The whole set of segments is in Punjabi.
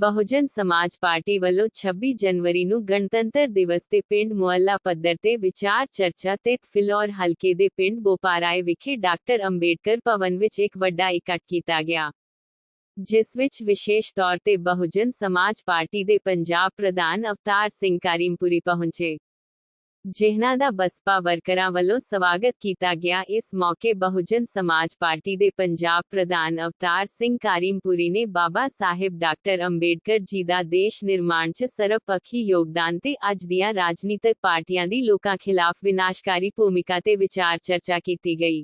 ਬਹੁਜਨ ਸਮਾਜ ਪਾਰਟੀ ਵੱਲੋਂ 26 ਜਨਵਰੀ ਨੂੰ ਗਣਤੰਤਰ ਦਿਵਸ ਤੇ ਪਿੰਡ ਮੁਹੱਲਾ ਪੱਧਰ ਤੇ ਵਿਚਾਰ ਚਰਚਾ ਤੇ ਫਿਲੌਰ ਹਲਕੇ ਦੇ ਪਿੰਡ ਬੋਪਾਰਾਏ ਵਿਖੇ ਡਾਕਟਰ ਅੰਬੇਡਕਰ ਭਵਨ ਵਿੱਚ ਇੱਕ ਵੱਡਾ ਇਕੱਠ ਕੀਤਾ ਗਿਆ, ਜਿਸ ਵਿੱਚ ਵਿਸ਼ੇਸ਼ ਤੌਰ ਤੇ ਬਹੁਜਨ ਸਮਾਜ ਪਾਰਟੀ ਦੇ ਪੰਜਾਬ ਪ੍ਰਧਾਨ ਅਵਤਾਰ ਸਿੰਘ ਕਰੀਮਪੁਰੀ ਪਹੁੰਚੇ। ਜਿਹਨਾਂ ਦਾ ਬਸਪਾ ਵਰਕਰਾਂ ਵੱਲੋਂ ਸਵਾਗਤ ਕੀਤਾ ਗਿਆ, ਇਸ ਮੌਕੇ ਬਹੁਜਨ ਸਮਾਜ ਪਾਰਟੀ ਦੇ ਪੰਜਾਬ ਪ੍ਰਧਾਨ ਅਵਤਾਰ ਸਿੰਘ ਕਰੀਮਪੁਰੀ ਨੇ ਬਾਬਾ ਸਾਹਿਬ ਡਾਕਟਰ ਅੰਬੇਡਕਰ ਜੀ ਦਾ ਦੇਸ਼ ਨਿਰਮਾਣ 'ਚ ਸਰਬਪੱਖੀ ਯੋਗਦਾਨ ਤੇ ਅੱਜ ਦੀਆਂ ਰਾਜਨੀਤਿਕ ਪਾਰਟੀਆਂ ਦੀ ਲੋਕਾਂ ਖਿਲਾਫ ਵਿਨਾਸ਼ਕਾਰੀ ਭੂਮਿਕਾ ਤੇ ਵਿਚਾਰ ਚਰਚਾ ਕੀਤੀ ਗਈ।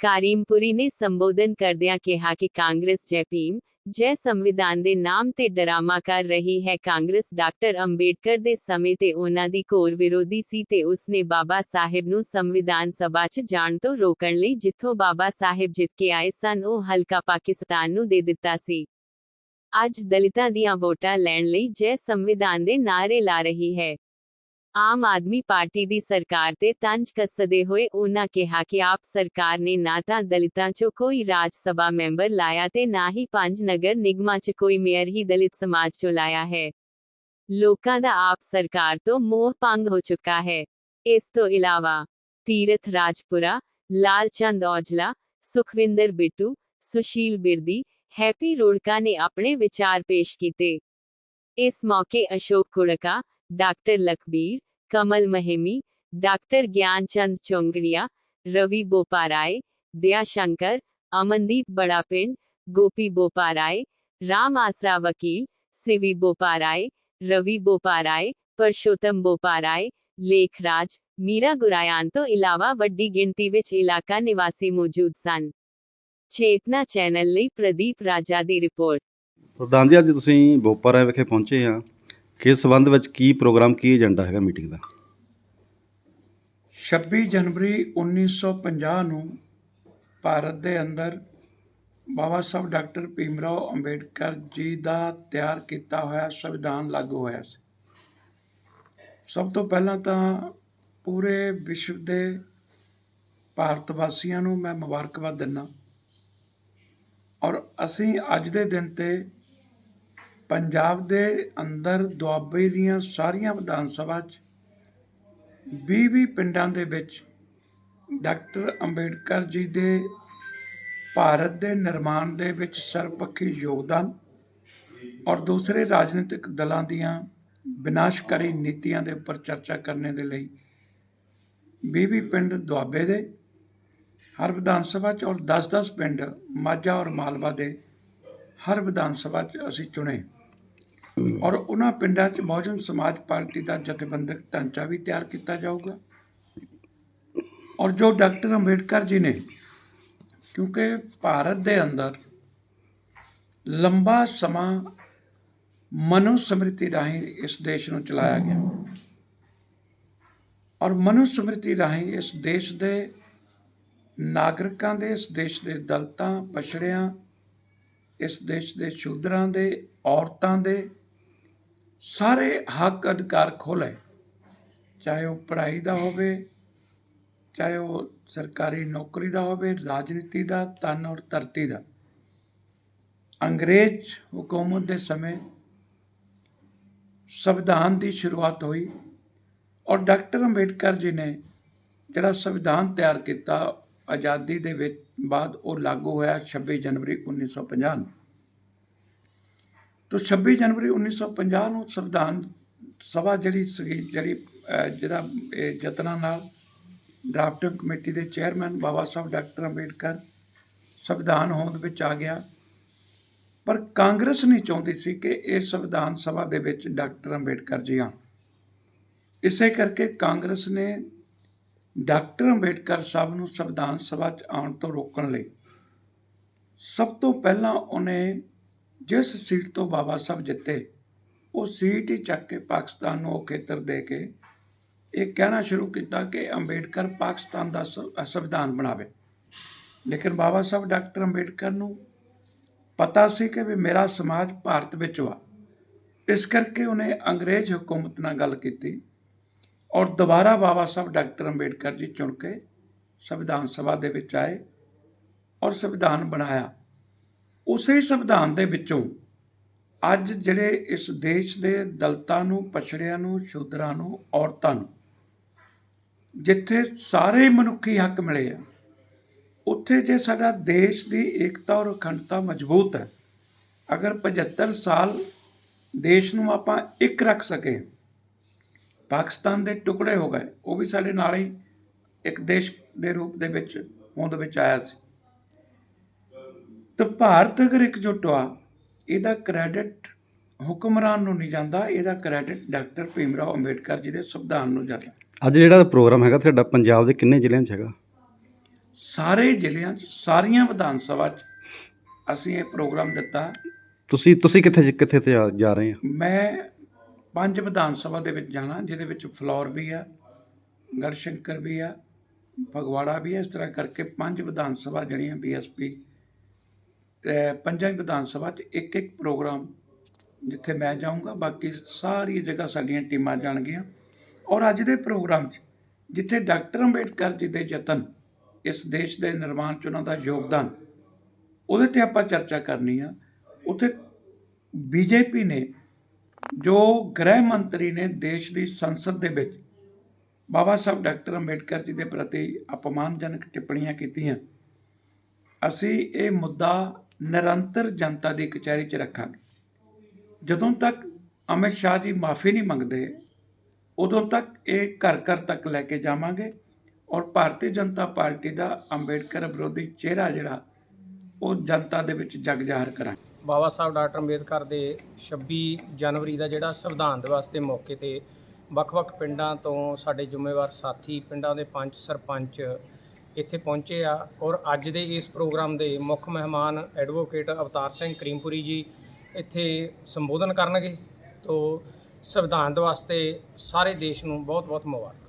ਕਰੀਮਪੁਰੀ ਨੇ ਸੰਬੋਧਨ ਕਰਦਿਆਂ ਕਿਹਾ ਕਿ ਕਾਂਗਰਸ ਜੈਭੀਮ ਜੈ ਸੰਵਿਧਾਨ ਦੇ ਨਾਮ ਤੇ ਡਰਾਮਾ ਕਰ ਰਹੀ ਹੈ ਕਾਂਗਰਸ ਡਾਕਟਰ ਅੰਬੇਡਕਰ ਦੇ ਸਮੇਂ ਤੇ ਉਹਨਾਂ ਦੀ ਘੋਰ ਵਿਰੋਧੀ ਸੀ ਤੇ ਉਸਨੇ ਬਾਬਾ ਸਾਹਿਬ ਨੂੰ ਸੰਵਿਧਾਨ ਸਭਾ 'ਚ ਜਾਣ ਤੋਂ ਰੋਕਣ ਲਈ ਜਿੱਥੋਂ ਬਾਬਾ ਸਾਹਿਬ ਜਿੱਤ ਕੇ ਆਏ ਸਨ, ਉਹ ਹਲਕਾ ਪਾਕਿਸਤਾਨ ਨੂੰ ਦੇ ਦਿੱਤਾ ਸੀ। ਅੱਜ ਦਲਿਤਾਂ ਦੀਆਂ ਵੋਟਾਂ ਲੈਣ ਲਈ ਜੈ ਸੰਵਿਧਾਨ ਦੇ ਨਾਅਰੇ ਲਾ ਰਹੀ ਹੈ। ਆਮ ਆਦਮੀ ਪਾਰਟੀ ਦੀ ਸਰਕਾਰ ਤੇ ਤੰਜ ਕੱਸਦੇ ਹੋਏ ਉਹਨਾਂ ਕਿਹਾ ਕਿ ਆਪ ਸਰਕਾਰ ਨੇ ਨਾ ਤਾਂ ਦਲਿਤਾਂ 'ਚੋਂ ਕੋਈ ਰਾਜ ਸਭਾ ਮੈਂਬਰ ਲਾਇਆ ਤੇ ਨਾ ਹੀ ਪੰਜ ਨਗਰ ਨਿਗਮਾਂ 'ਚ ਕੋਈ ਮੇਅਰ ਹੀ ਦਲਿਤ ਸਮਾਜ 'ਚੋਂ ਲਾਇਆ ਹੈ ਲੋਕਾਂ ਦਾ ਆਪ ਸਰਕਾਰ ਤੋਂ ਮੋਹ ਭੰਗ ਹੋ ਚੁੱਕਾ ਹੈ ਇਸ ਤੋਂ ਇਲਾਵਾ ਤੀਰਥ ਰਾਜਪੁਰਾ ਲਾਲਚੰਦ ਔਜਲਾ ਸੁਖਵਿੰਦਰ ਬਿੱਟੂ ਸੁਸ਼ੀਲ ਬਿਰਦੀ ਹੈਪੀ ਰੋੜਕਾ ਨੇ ਆਪਣੇ ਵਿਚਾਰ ਪੇਸ਼ ਕੀਤੇ ਇਸ ਮੌਕੇ ਅਸ਼ੋਕ ਕੁੜਕਾ ਡਾਕਟਰ ਲਖਬੀਰ ਕਮਲ ਮਹਿਮੀ ਡਾਕਟਰ ਗਿਆਨਚੰਦ ਚੋਂਗੜੀਆ ਰਵੀ ਬੋਪਾਰਾਏ ਦਿਆ ਸ਼ੰਕਰ ਅਮਨਦੀਪ ਬੜਾਪਿੰਡ ਗੋਪੀ ਬੋਪਾਰਾਏ ਰਾਮ ਆਸਰਾ ਵਕੀਲ ਸਿਵੀ ਬੋਪਾਰਾਏ ਰਵੀ ਬੋਪਾਰਾਏ ਪਰਸ਼ੋਤਮ ਬੋਪਾਰਾਏ ਲੇਖਰਾਜ ਮੀਰਾ ਗੁਰਾਇਆਨ ਤੋਂ ਇਲਾਵਾ ਵੱਡੀ ਗਿਣਤੀ ਵਿੱਚ ਇਲਾਕਾ ਨਿਵਾਸੀ ਮੌਜੂਦ ਸਨ ਚੇਤਨਾ ਚੈਨਲ ਲਈ ਪ੍ਰਦੀਪ ਰਾਜਾ ਦੀ ਰਿਪੋਰਟ ਪ੍ਰਧਾਨ ਜੀ ਅੱਜ ਤੁਸੀਂ ਬੋਪਾਰਾ ਵਿਖੇ ਪਹੁੰਚੇ ਆ ਕਿਸ ਸੰਬੰਧ ਵਿੱਚ ਕੀ ਪ੍ਰੋਗਰਾਮ, ਕੀ ਏਜੰਡਾ ਹੈਗਾ ਮੀਟਿੰਗ ਦਾ? 26 ਜਨਵਰੀ 1950 ਨੂੰ ਭਾਰਤ ਦੇ ਅੰਦਰ ਬਾਬਾ ਸਾਹਿਬ ਡਾਕਟਰ ਭੀਮਰਾਓ ਅੰਬੇਡਕਰ ਜੀ ਦਾ ਤਿਆਰ ਕੀਤਾ ਹੋਇਆ ਸੰਵਿਧਾਨ ਲਾਗੂ ਹੋਇਆ ਸੀ। ਸਭ ਤੋਂ ਪਹਿਲਾਂ ਤਾਂ ਪੂਰੇ ਵਿਸ਼ਵ ਦੇ ਭਾਰਤ ਵਾਸੀਆਂ ਨੂੰ ਮੈਂ ਮੁਬਾਰਕਬਾਦ ਦਿੰਦਾ। ਔਰ ਅਸੀਂ ਅੱਜ ਦੇ ਦਿਨ ਤੇ ਪੰਜਾਬ ਦੇ ਅੰਦਰ ਦੁਆਬੇ ਦੀਆਂ ਸਾਰੀਆਂ ਵਿਧਾਨ ਸਭਾ 'ਚ ਵੀਹ ਵੀਹ ਪਿੰਡਾਂ ਦੇ ਵਿੱਚ ਡਾਕਟਰ ਅੰਬੇਡਕਰ ਜੀ ਦੇ ਭਾਰਤ ਦੇ ਨਿਰਮਾਣ ਦੇ ਵਿੱਚ ਸਰਵਪੱਖੀ ਯੋਗਦਾਨ ਔਰ ਦੂਸਰੇ ਰਾਜਨੀਤਿਕ ਦਲਾਂ ਦੀਆਂ ਵਿਨਾਸ਼ਕਾਰੀ ਨੀਤੀਆਂ ਦੇ ਉੱਪਰ ਚਰਚਾ ਕਰਨ ਦੇ ਲਈ 20-20 ਪਿੰਡ ਦੁਆਬੇ ਦੇ, ਹਰ ਵਿਧਾਨ ਸਭਾ 'ਚ ਔਰ 10-10 ਪਿੰਡ ਮਾਝਾ ਔਰ ਮਾਲਵਾ ਦੇ ਹਰ ਵਿਧਾਨ ਸਭਾ 'ਚ ਅਸੀਂ ਚੁਣੇ। ਔਰ ਉਹਨਾਂ ਪਿੰਡਾਂ 'ਚ ਬਹੁਜਨ ਸਮਾਜ ਪਾਰਟੀ ਦਾ ਜਥੇਬੰਦਕ ਢਾਂਚਾ ਵੀ ਤਿਆਰ ਕੀਤਾ ਜਾਊਗਾ। ਔਰ ਜੋ ਡਾਕਟਰ ਅੰਬੇਡਕਰ ਜੀ ਨੇ, ਕਿਉਂਕਿ ਭਾਰਤ ਦੇ ਅੰਦਰ ਲੰਬਾ ਸਮਾਂ ਮਨੁ ਸਮ੍ਰਿਤੀ ਰਾਹੀਂ ਇਸ ਦੇਸ਼ ਨੂੰ ਚਲਾਇਆ ਗਿਆ। ਔਰ ਮਨੁ ਸਮ੍ਰਿਤੀ ਰਾਹੀਂ ਇਸ ਦੇਸ਼ ਦੇ ਨਾਗਰਿਕਾਂ ਦੇ, ਇਸ ਦੇਸ਼ ਦੇ ਦਲਤਾਂ, ਪਛੜਿਆਂ, ਇਸ ਦੇਸ਼ ਦੇ ਸ਼ੂਦਰਾਂ ਦੇ, ਔਰਤਾਂ ਦੇ ਸਾਰੇ ਹੱਕ ਅਧਿਕਾਰ ਖੋਲੇ ਚਾਹੇ ਉਹ ਪੜ੍ਹਾਈ ਦਾ ਹੋਵੇ, ਚਾਹੇ ਉਹ ਸਰਕਾਰੀ ਨੌਕਰੀ ਦਾ ਹੋਵੇ, ਰਾਜਨੀਤੀ ਦਾ ਤਨ ਔਰ ਧਰਤੀ ਦਾ। ਅੰਗਰੇਜ਼ ਹਕੂਮਤ ਦੇ ਸਮੇਂ ਸੰਵਿਧਾਨ ਦੀ ਸ਼ੁਰੂਆਤ ਹੋਈ ਔਰ ਡਾਕਟਰ ਅੰਬੇਡਕਰ ਜੀ ਨੇ ਜਿਹੜਾ ਸੰਵਿਧਾਨ ਤਿਆਰ ਕੀਤਾ, ਆਜ਼ਾਦੀ ਦੇ ਵਿੱਚ ਬਾਅਦ ਉਹ ਲਾਗੂ ਹੋਇਆ 26 ਜਨਵਰੀ 1950 ਨੂੰ। ਤੋ 26 ਜਨਵਰੀ 1950 ਨੂੰ ਸੰਵਿਧਾਨ ਸਭਾ ਜਿਹੜੀ ਸੀਗੀ, ਜਿਹੜੀ ਜਿਹੜਾ ਇਹ ਯਤਨਾਂ ਨਾਲ ਡਰਾਫਟਿੰਗ ਕਮੇਟੀ ਦੇ ਚੇਅਰਮੈਨ ਬਾਬਾ ਸਾਹਿਬ ਡਾਕਟਰ ਅੰਬੇਡਕਰ ਸੰਵਿਧਾਨ ਹੋਂਦ ਵਿੱਚ ਆ ਗਿਆ। ਪਰ ਕਾਂਗਰਸ ਨਹੀਂ ਚਾਹੁੰਦੀ ਸੀ ਕਿ ਇਹ ਸੰਵਿਧਾਨ ਸਭਾ ਦੇ ਵਿੱਚ ਡਾਕਟਰ ਅੰਬੇਡਕਰ ਜੀ ਆਉਣ। ਇਸੇ ਕਰਕੇ ਕਾਂਗਰਸ ਨੇ ਡਾਕਟਰ ਅੰਬੇਡਕਰ ਸਾਹਿਬ ਨੂੰ ਸੰਵਿਧਾਨ ਸਭਾ 'ਚ ਆਉਣ ਤੋਂ ਰੋਕਣ ਲਈ ਸਭ ਤੋਂ ਪਹਿਲਾਂ ਉਹਨੇ ਜਿਸ ਸੀਟ ਤੋਂ ਬਾਬਾ ਸਾਹਿਬ ਜਿੱਤੇ, ਉਹ ਸੀਟ ਹੀ ਚੱਕ ਕੇ ਪਾਕਿਸਤਾਨ ਨੂੰ ਉਹ ਖੇਤਰ ਦੇ ਕੇ ਇਹ ਕਹਿਣਾ ਸ਼ੁਰੂ ਕੀਤਾ ਕਿ ਅੰਬੇਡਕਰ ਪਾਕਿਸਤਾਨ ਦਾ ਸ- ਸੰਵਿਧਾਨ ਬਣਾਵੇ। ਲੇਕਿਨ ਬਾਬਾ ਸਾਹਿਬ ਡਾਕਟਰ ਅੰਬੇਡਕਰ ਨੂੰ ਪਤਾ ਸੀ ਕਿ ਵੀ ਮੇਰਾ ਸਮਾਜ ਭਾਰਤ ਵਿੱਚ ਵਾ। ਇਸ ਕਰਕੇ ਉਹਨੇ ਅੰਗਰੇਜ਼ ਹਕੂਮਤ ਨਾਲ ਗੱਲ ਕੀਤੀ ਔਰ ਦੁਬਾਰਾ ਬਾਬਾ ਸਾਹਿਬ ਡਾਕਟਰ ਅੰਬੇਡਕਰ ਜੀ ਚੁਣ ਕੇ ਸੰਵਿਧਾਨ ਸਭਾ ਦੇ ਵਿੱਚ ਆਏ ਔਰ ਸੰਵਿਧਾਨ ਬਣਾਇਆ। ਉਸੇ ਸੰਵਿਧਾਨ ਦੇ ਵਿੱਚੋਂ ਅੱਜ ਜਿਹੜੇ ਇਸ ਦੇਸ਼ ਦੇ ਦਲਤਾਂ ਨੂੰ, ਪਛੜਿਆਂ ਨੂੰ, ਸ਼ੂਦਰਾਂ ਨੂੰ, ਔਰਤਾਂ ਨੂੰ, ਜਿੱਥੇ ਸਾਰੇ ਮਨੁੱਖੀ ਹੱਕ ਮਿਲੇ ਆ, ਉੱਥੇ ਜੇ ਸਾਡਾ ਦੇਸ਼ ਦੀ ਏਕਤਾ ਔਰ ਅਖੰਡਤਾ ਮਜ਼ਬੂਤ ਹੈ, ਅਗਰ 75 ਸਾਲ ਦੇਸ਼ ਨੂੰ ਆਪਾਂ ਇੱਕ ਰੱਖ ਸਕੇ, ਪਾਕਿਸਤਾਨ ਦੇ ਟੁਕੜੇ ਹੋ ਗਏ, ਉਹ ਵੀ ਸਾਡੇ ਨਾਲ ਹੀ ਇੱਕ ਦੇਸ਼ ਦੇ ਰੂਪ ਦੇ ਵਿੱਚ, ਹੋਂਦ ਵਿੱਚ ਆਇਆ ਸੀ। ਤਾਂ ਭਾਰਤ ਅਗਰ ਇਕਜੁੱਟ ਹੋਆ ਇਹਦਾ ਕ੍ਰੈਡਿਟ ਹੁਕਮਰਾਨ ਨੂੰ ਨਹੀਂ ਜਾਂਦਾ ਇਹਦਾ ਕ੍ਰੈਡਿਟ ਡਾਕਟਰ ਭੀਮਰਾਓ ਅੰਬੇਡਕਰ ਜੀ ਦੇ ਸੰਵਿਧਾਨ ਨੂੰ ਜਾਂਦਾ। ਅੱਜ ਜਿਹੜਾ ਪ੍ਰੋਗਰਾਮ ਹੈਗਾ ਤੁਹਾਡਾ ਪੰਜਾਬ ਦੇ ਕਿੰਨੇ ਜ਼ਿਲ੍ਹਿਆਂ 'ਚ ਹੈਗਾ? ਸਾਰੇ ਜ਼ਿਲ੍ਹਿਆਂ 'ਚ ਸਾਰੀਆਂ ਵਿਧਾਨ ਸਭਾ 'ਚ ਅਸੀਂ ਇਹ ਪ੍ਰੋਗਰਾਮ ਦਿੱਤਾ। ਤੁਸੀਂ ਤੁਸੀਂ ਕਿੱਥੇ ਕਿੱਥੇ ਤੇ ਜਾ- ਰਹੇ ਆ? ਮੈਂ ਪੰਜ ਵਿਧਾਨ ਸਭਾ ਦੇ ਵਿੱਚ ਜਾਣਾ ਜਿਹਦੇ ਵਿੱਚ ਫਲੋਰ ਵੀ ਆ ਗੜਸ਼ੰਕਰ ਵੀ ਆ ਫਗਵਾੜਾ ਵੀ ਆ ਇਸ ਤਰ੍ਹਾਂ ਕਰਕੇ ਪੰਜ ਵਿਧਾਨ ਸਭਾ ਜਿਹੜੀਆਂ ਬੀਐਸਪੀ ਤੇ ਪੰਜਾਂ ਵਿਧਾਨ ਸਭਾ 'ਚ ਇੱਕ ਇੱਕ ਪ੍ਰੋਗਰਾਮ ਜਿੱਥੇ ਮੈਂ ਜਾਊਂਗਾ, ਬਾਕੀ ਸਾਰੀ ਜਗ੍ਹਾ ਸਾਡੀਆਂ ਟੀਮਾਂ ਜਾਣਗੀਆਂ। ਔਰ ਅੱਜ ਦੇ ਪ੍ਰੋਗਰਾਮ 'ਚ ਜਿੱਥੇ ਡਾਕਟਰ ਅੰਬੇਡਕਰ ਜੀ ਦੇ ਯਤਨ, ਇਸ ਦੇਸ਼ ਦੇ ਨਿਰਮਾਣ 'ਚ ਉਹਨਾਂ ਦਾ ਯੋਗਦਾਨ, ਉਹਦੇ ਤੇ ਆਪਾਂ ਚਰਚਾ ਕਰਨੀ ਆ। ਉੱਥੇ ਬੀਜੇਪੀ ਨੇ, ਜੋ ਗ੍ਰਹਿ ਮੰਤਰੀ ਨੇ ਦੇਸ਼ ਦੀ ਸੰਸਦ ਦੇ ਵਿੱਚ ਬਾਬਾ ਸਾਹਿਬ ਡਾਕਟਰ ਅੰਬੇਡਕਰ ਜੀ ਦੇ ਪ੍ਰਤੀ ਅਪਮਾਨਜਨਕ ਟਿੱਪਣੀਆਂ ਕੀਤੀਆਂ। ਅਸੀਂ ਇਹ ਮੁੱਦਾ ਨਿਰੰਤਰ ਜਨਤਾ ਦੀ ਕਚਹਿਰੀ 'ਚ ਰੱਖਾਂਗੇ। ਜਦੋਂ ਤੱਕ ਅਮਿਤ ਸ਼ਾਹ ਜੀ ਮਾਫੀ ਨਹੀਂ ਮੰਗਦੇ, ਉਦੋਂ ਤੱਕ ਇਹ ਘਰ ਘਰ ਤੱਕ ਲੈ ਕੇ ਜਾਵਾਂਗੇ ਔਰ ਭਾਰਤੀ ਜਨਤਾ ਪਾਰਟੀ ਦਾ ਅੰਬੇਡਕਰ ਵਿਰੋਧੀ ਚਿਹਰਾ ਜਿਹੜਾ, ਉਹ ਜਨਤਾ ਦੇ ਵਿੱਚ ਜਗ ਜ਼ਾਹਰ ਕਰਾਂਗੇ। ਬਾਬਾ ਸਾਹਿਬ ਡਾਕਟਰ ਅੰਬੇਦਕਰ ਦੇ 26 ਜਨਵਰੀ ਦਾ ਜਿਹੜਾ ਸੰਵਿਧਾਨ ਦਿਵਸ ਦੇ ਮੌਕੇ ਤੇ ਵੱਖ-ਵੱਖ ਪਿੰਡਾਂ ਤੋਂ ਸਾਡੇ ਜ਼ਿੰਮੇਵਾਰ ਸਾਥੀ, ਪਿੰਡਾਂ ਦੇ ਪੰਚ ਸਰਪੰਚ ਇੱਥੇ ਪਹੁੰਚੇ ਆ ਔਰ ਅੱਜ ਦੇ ਇਸ ਪ੍ਰੋਗਰਾਮ ਦੇ ਮੁੱਖ ਮਹਿਮਾਨ ਐਡਵੋਕੇਟ ਅਵਤਾਰ ਸਿੰਘ ਕਰੀਮਪੁਰੀ ਜੀ ਇੱਥੇ ਸੰਬੋਧਨ ਕਰਨਗੇ। ਤੋਂ ਸੰਵਿਧਾਨ ਦਿਵਸ ਤੇ ਸਾਰੇ ਦੇਸ਼ ਨੂੰ ਬਹੁਤ-ਬਹੁਤ ਮੁਬਾਰਕ।